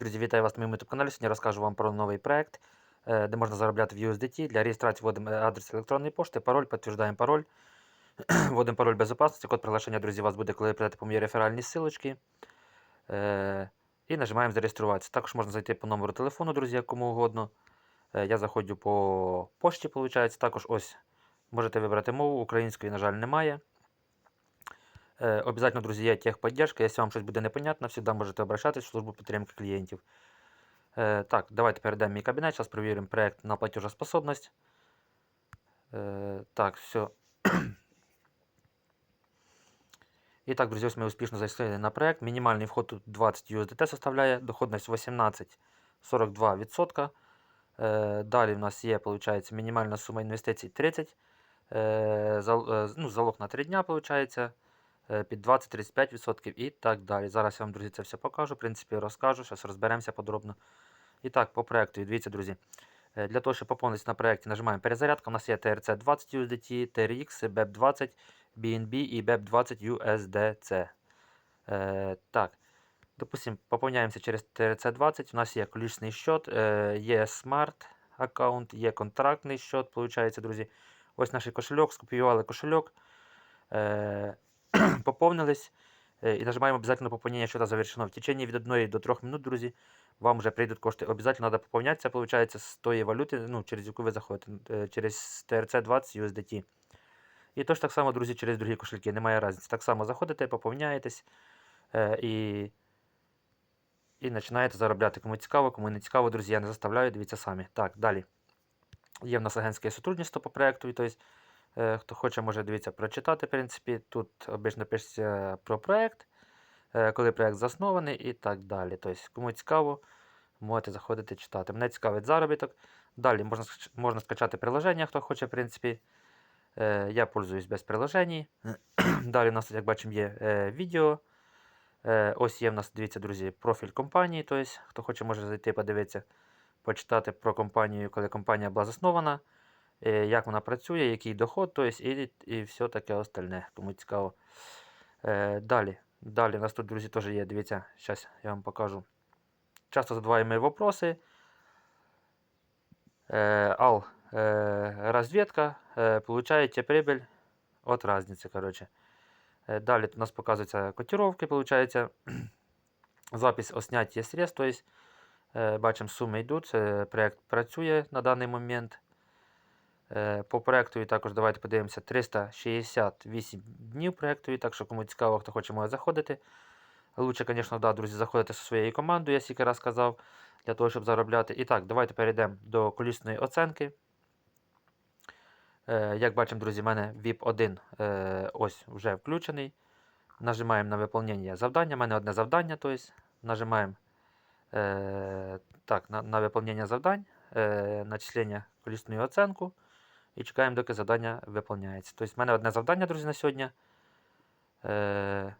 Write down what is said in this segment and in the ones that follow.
Друзі, вітаю вас на моєму youtube каналі. Сьогодні розкажу вам про новий проект, е, де можна заробляти в USDT. Для реєстрації вводимо е, адрес електронної пошти, пароль, підтверджуємо пароль, вводимо пароль безопасності, код приглашення, друзі, вас буде, коли прийдете по моїй реферальній ссылочці. Е, І нажимаємо зареєструватися. Також можна зайти по номеру телефону, друзі, як кому угодно. Я заходжу по пошті. Також ось можете вибрати мову, української, на жаль, немає. Е, Обязательно, друзі, є техподдержка. Якщо вам щось буде непонятно, завжди можете обращатись в службу підтримки клієнтів. Е, Так, давайте перейдемо в мій кабінет. Зараз перевіримо проект на платежоспособність. Е, Так, все. І так, друзі, ось ми успішно зайшли на проект. Мінімальний вход тут 20 USDT составляє, доходність 18,42%. Е, Далі в нас є, виходить, мінімальна сума інвестицій 30. Е, е, ну, залог на 3 дня, виходить е, під 20-35% і так далі. Зараз я вам, друзі, це все покажу. В принципі, розкажу. Зараз розберемося подробно. І так, по проекту, дивіться, друзі. Е, Для того, щоб поповнитися на проєкті, нажимаємо перезарядка. У нас є TRC 20 USDT, TRX, BEP 20, BNB і BEP 20 USDC. Е, так. Допустим, поповняємося через TRC 20. У нас є колічний счет, е, є смарт аккаунт, є контрактний счет, виходить, друзі. Ось наш кошельок, скопіювали кошельок. Е, поповнились е, і нажимаємо обязательно пополнение счета завершено. В течение від 1 до 3 минут, друзі, вам вже прийдуть кошти. Обязательно треба поповнятися, виходить, з тої валюти, ну, через яку ви заходите, е, через TRC 20 USDT. І тож так само, друзі, через другі кошельки, немає різниці. Так само заходите, поповняєтесь е, і, і починаєте заробляти. Кому цікаво, кому не цікаво, друзі, я не заставляю, дивіться самі. Так, далі. Є в нас агентське сотрудничество по проекту. Е, Хто хоче, може дивіться, прочитати. В принципі, тут обично пишеться про проект, е, коли проект заснований і так далі. Тобто, кому цікаво, можете заходити читати. Мене цікавить заробіток. Далі можна, можна скачати приложення, хто хоче, в принципі. Е, Я пользуюсь без приложень. Далі у нас, як бачимо, є відео. Ось є в нас, дивіться, друзі, профіль компанії. Тобто, хто хоче, може зайти, подивитися, почитати про компанію, коли компанія була заснована як вона працює, який доход, то есть, і, все таке остальне, кому цікаво. Е, далі. Далі у нас тут, друзі, теж є, дивіться, зараз я вам покажу. Часто задаваємо вопроси. Е, ал, е, розвідка, е, получаєте прибыль от разницы, короче. Е, далі у нас показуються котировки, получається. Запись о снятті средств, то есть, е, бачимо, суми йдуть, е, проект працює на даний момент. Е, По проекту також давайте подивимося 368 днів проекту, так що кому цікаво, хто хоче може заходити. Лучше, звісно, да, друзі, заходити зі своєю командою, я стільки раз сказав, для того, щоб заробляти. І так, давайте перейдемо до колісної оценки. Е, Як бачимо, друзі, в мене VIP 1 е, ось вже включений. Нажимаємо на виповнення завдання. У мене одне завдання, тобто нажимаємо так, на, на виповнення завдань, начислення колісної оценку. І чекаємо, доки завдання виповняється. Тобто, в мене одне завдання, друзі, на сьогодні. Е,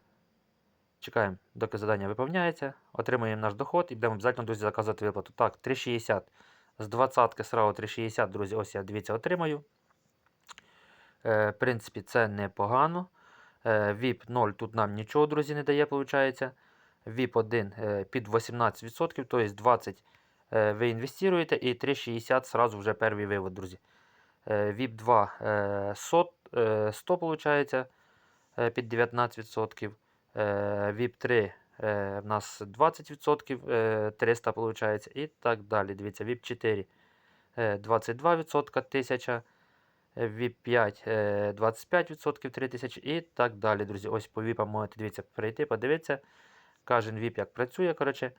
чекаємо, доки завдання виповняється. Отримуємо наш доход і будемо обов'язково, друзі, заказувати виплату. Так, 3,60. З 20-ки сразу 3,60, друзі, ось я дивіться, отримаю. Е, в принципі, це непогано. Е, VIP 0 тут нам нічого, друзі, не дає, виходить. VIP 1 е, під 18%, тобто 20 е, ви інвестуєте і 3,60 сразу вже перший вивод, друзі. VIP 2 е, 100, е, 100 виходить, під 19%. Е, VIP 3 е, в нас 20%, е, 300 виходить і так далі. Дивіться, VIP 4 е, 22%, 1000. е, VIP 5 е, 25%, 3000 і так далі, друзі. Ось по VIP можете дивіться, прийти, подивитися. Кожен VIP як працює. коротше.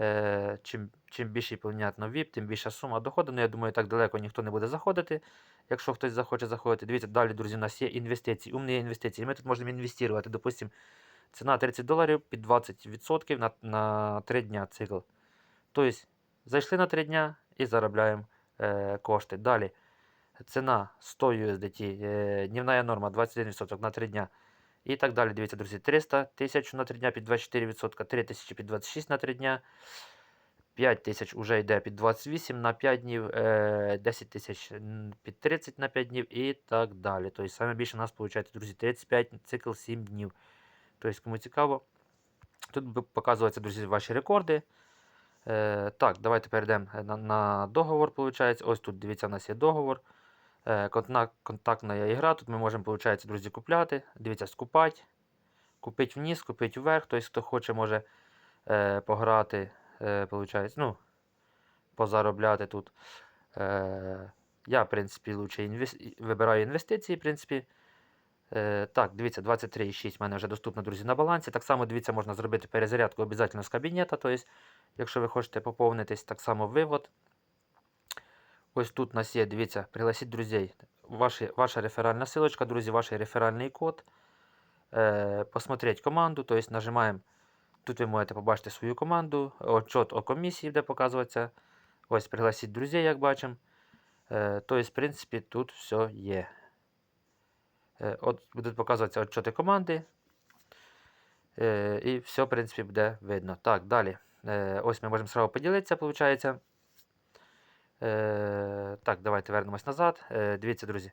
Е, чим, чим більше понятно VIP, тим більша сума доходу. Ну, я думаю, так далеко ніхто не буде заходити. Якщо хтось захоче заходити, дивіться, далі, друзі, у нас є інвестиції, умні інвестиції. Ми тут можемо інвестувати. Допустим, ціна 30 доларів під 20% на, на 3 дня цикл. Тобто, зайшли на 3 дня і заробляємо е, кошти. Далі. Ціна 100 USDT, е, дневна норма 21% на 3 дня. І так далі. Дивіться, друзі, 300 1000 на 3 дня під 24%, 3000 під 26 на 3 дня. 5 тисяч вже йде під 28 на 5 днів, е, 10 тисяч під 30 на 5 днів і так далі. Тобто саме більше у нас виходить, друзі, 35 цикл 7 днів. Тобто, кому цікаво, тут показуються, друзі, ваші рекорди. Е, так, давайте перейдемо на, на договор. Получається. Ось тут дивіться, у нас є договор. Е, контактна ігра. Тут ми можемо, получається, друзі, купляти. Дивіться, скупати. Купити вниз, купити вверх. Тобто, хто хоче, може е, пограти, е, получається, ну, позаробляти тут. Е, я, в принципі, лучше інвес... вибираю інвестиції, в принципі. Е, так, дивіться, 23,6 в мене вже доступно, друзі, на балансі. Так само, дивіться, можна зробити перезарядку обов'язково з кабінета. Тобто, якщо ви хочете поповнитись, так само вивод. Ось тут у нас є, дивіться, пригласіть друзей. Ваші, ваша реферальна силочка, друзі, ваш реферальний код. Е, посмотреть команду, тобто нажимаємо. Тут ви можете побачити свою команду, отчет о комісії, де показується. Ось пригласіть друзей, як бачимо. Е, тобто, в принципі, тут все є. Е, От будуть показуватися отчоти команди. Е, І все, в принципі, буде видно. Так, далі. Е, Ось ми можемо сразу поділитися, виходить. Е, Так, давайте вернемось назад. Е, Дивіться, друзі.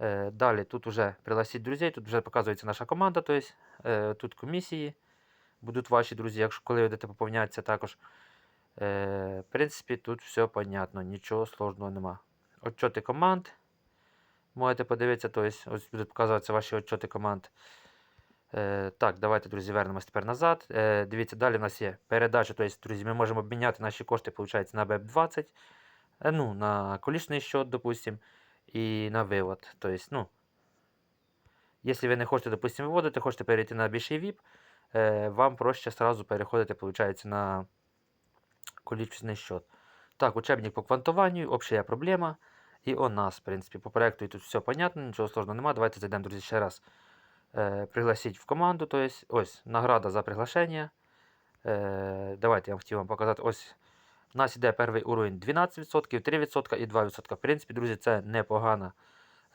Е, Далі тут вже пригласіть друзей, тут вже показується наша команда, тобто е, тут комісії. Будуть ваші друзі, якщо коли будете поповнятися також. Е, В принципі, тут все понятно, нічого сложного нема. Отчоти команд. Можете подивитися, тобто ось будуть показуватися ваші отчоти команд. Е, так, давайте, друзі, вернемось тепер назад. Е, дивіться, далі в нас є передача. Тобто, друзі, ми можемо обміняти наші кошти, виходить, на BEP20, е, ну, на колічний счет, допустим, і на вивод. Тобто, ну, якщо ви не хочете, допустим, виводити, хочете перейти на більший VIP, е, вам проще сразу переходити, виходить, на количественний счет. Так, учебник по квантуванню, общая проблема. І у нас, в принципі, по проекту і тут все понятно, нічого сложного немає. Давайте зайдемо, друзі, ще раз. Е, пригласіть в команду. То ось награда за приглашення. Е, давайте я хотів вам показати. Ось у нас іде перший уровень 12%, 3% і 2%. В принципі, друзі, це непогана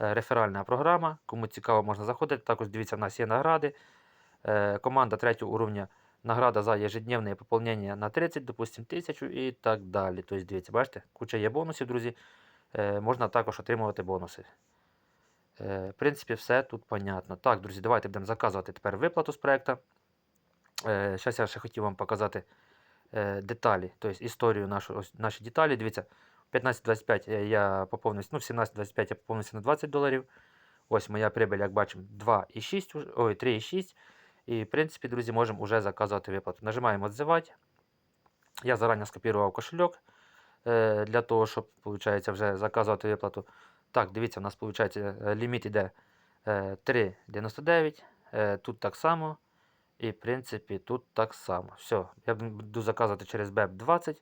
е, реферальна програма. Кому цікаво, можна заходити. Також дивіться, в нас є награди. Е, команда третього уровня. Награда за ежедневне поповнення на 30, допустим, 1000 і так далі. Тобто, дивіться, бачите, куча є бонусів, друзі. Е, можна також отримувати бонуси. В принципі, все тут понятно. Так, друзі, давайте будемо заказувати тепер виплату з проекту. Зараз я ще хотів вам показати деталі, тобто історію нашу, наші деталі. Дивіться, 15.25 е, я поповнився, ну, в 17.25 я поповнився на 20 доларів. Ось моя прибиль, як бачимо, 2,6, ой, 3,6. І, в принципі, друзі, можемо вже заказувати виплату. Нажимаємо «Отзивати». Я зарані скопірував кошельок е, для того, щоб, виходить, вже заказувати виплату. Так, дивіться, у нас виходить ліміт іде е, 3,99. Е, тут так само. І, в принципі, тут так само. Все, я буду заказувати через BEP20.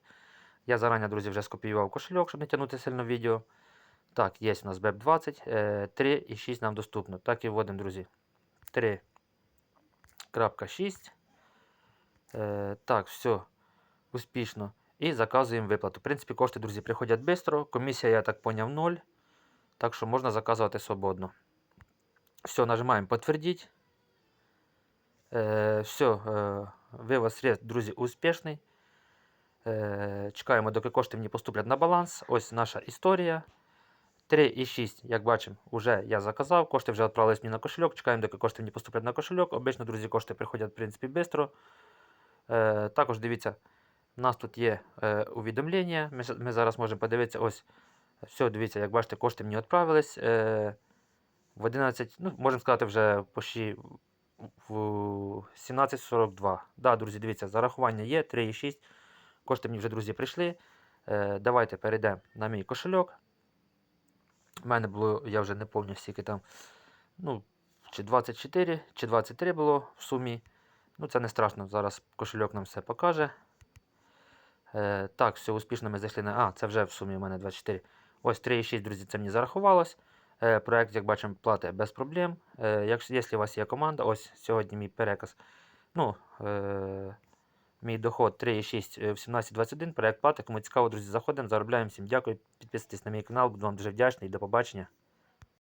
Я зарані, друзі, вже скопіював кошельок, щоб не тягнути сильно відео. Так, є у нас BEP20. Е, 3,6 нам доступно. Так і вводимо, друзі. 3.6. Е, так, все. Успішно. І заказуємо виплату. В принципі, кошти, друзі, приходять швидко. Комісія, я так поняв, 0. Так що можна заказувати свободно. Все, нажимаємо підтвердити. Е, все, е, вивод средств, друзі, успішний. Е, чекаємо, доки кошти мені поступлять на баланс. Ось наша історія. 3,6, як бачимо, вже я заказав. Кошти вже відправились мені на кошельок. Чекаємо, доки кошти мені поступлять на кошельок. Обично, друзі, кошти приходять, в принципі, швидко. Також дивіться, у нас тут є увідомлення. Ми, ми зараз можемо подивитися. Ось, все, дивіться, як бачите, кошти мені відправились. Е, в 11, ну, можемо сказати, вже почти в 17.42. Да, друзі, дивіться, зарахування є 3,6. Кошти мені вже, друзі, прийшли. Е, давайте перейдемо на мій кошельок. У мене було, я вже не пам'ятаю, скільки там. Ну, чи 24, чи 23 було в сумі. Ну, це не страшно. Зараз кошельок нам все покаже. Е, так, все, успішно ми зайшли на. А, це вже в сумі у мене 24. Ось 3,6, друзі, це мені зарахувалось. Е, проект, як бачимо, платить без проблем. Е, якщо, у вас є команда, ось сьогодні мій переказ. Ну, е, мій доход 3,6 в 17.21. Проект платить. Кому цікаво, друзі, заходимо, заробляємо. Всім дякую. Підписуйтесь на мій канал, буду вам дуже вдячний. До побачення.